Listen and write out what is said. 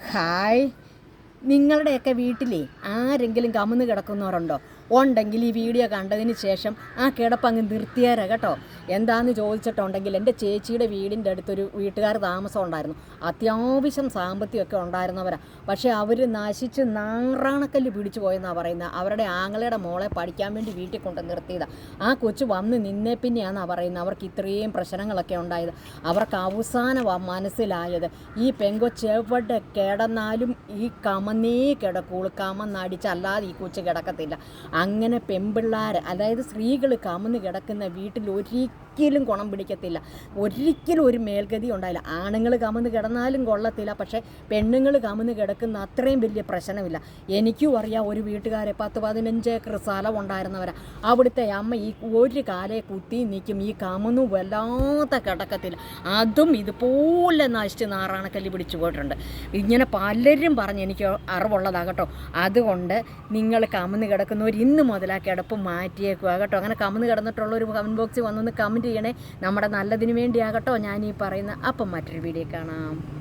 Hi. നിങ്ങളുടെയൊക്കെ വീട്ടിലേ ആരെങ്കിലും കമന്ന് കിടക്കുന്നവരുണ്ടോ? ഉണ്ടെങ്കിൽ ഈ വീഡിയോ കണ്ടതിന് ശേഷം ആ കിടപ്പങ്ങ് നിർത്തിയാരാ കേട്ടോ. എന്താണെന്ന് ചോദിച്ചിട്ടുണ്ടെങ്കിൽ എന്റെ ചേച്ചിയുടെ വീടിന്റെ അടുത്തൊരു വീട്ടുകാർ താമസം ഉണ്ടായിരുന്നു. അത്യാവശ്യം സാമ്പത്തികമൊക്കെ ഉണ്ടായിരുന്നവരാ. പക്ഷേ അവർ നശിച്ച് നാറാണക്കല്ല് പിടിച്ചു പോയെന്നാണ് പറയുന്നത്. അവരുടെ ആങ്ങളയുടെ മോളെ പഠിക്കാൻ വേണ്ടി വീട്ടിൽ കൊണ്ട് നിർത്തിയതാണ് ആ കൊച്ചു വന്ന് നിന്നേ പിന്നെയാണെന്നാണ് പറയുന്നത്. അവർക്ക് ഇത്രയും പ്രശ്നങ്ങളൊക്കെ ഉണ്ടായത്. അവർക്ക് അവസാനമാണ് മനസ്സിലായത്. ഈ പെങ്കൊച്ചെവിടെ കിടന്നാലും ഈ കമന്നേ കിടക്കുള്ളൂ. കമന്നടിച്ചല്ലാതെ ഈ കൊച്ചു കിടക്കത്തില്ല. അങ്ങനെ പെമ്പിള്ളാർ അതായത് സ്ത്രീകൾ കമന്ന് കിടക്കുന്ന വീട്ടിൽ ഒരിക്കലും ഗുണം പിടിക്കത്തില്ല. ഒരിക്കലും ഒരു മേൽഗതി ഉണ്ടായില്ല ആണുങ്ങൾ കമന്ന് കിടന്നാലും കൊള്ളത്തില്ല. പക്ഷേ പെണ്ണുങ്ങൾ കമന്ന് കിടക്കുന്ന അത്രയും വലിയ പ്രശ്നമില്ല. എനിക്കും അറിയാം ഒരു വീട്ടുകാരെ പത്ത് പതിനഞ്ച് ഏക്കർ സ്ഥലം ഉണ്ടായിരുന്നവരാ. അവിടുത്തെ അമ്മ ഈ ഒരു കാലെ കുത്തി നിൽക്കും. ഈ കമന്നു വല്ലാത്ത കിടക്കത്തില്ല അതും ഇതുപോലെ നശിച്ച് നാറാണക്കല്ലി പിടിച്ചു പോയിട്ടുണ്ട്. ഇങ്ങനെ പലരും പറഞ്ഞ് എനിക്ക് അറിവുള്ളതാകട്ടോ അതുകൊണ്ട് നിങ്ങൾ കമന്ന് കിടക്കുന്നവർ ഇന്ന് ആ കിടപ്പ് മാറ്റിയേക്കുക കേട്ടോ. അങ്ങനെ കമന്ന് ഒരു കമന്റ് ബോക്സിൽ വന്നൊന്ന് കമന്റ് ചെയ്യണേ. നമ്മുടെ നല്ലതിന് വേണ്ടിയാകട്ടോ ഞാൻ ഈ പറയുന്ന. അപ്പം മറ്റൊരു വീഡിയോ കാണാം.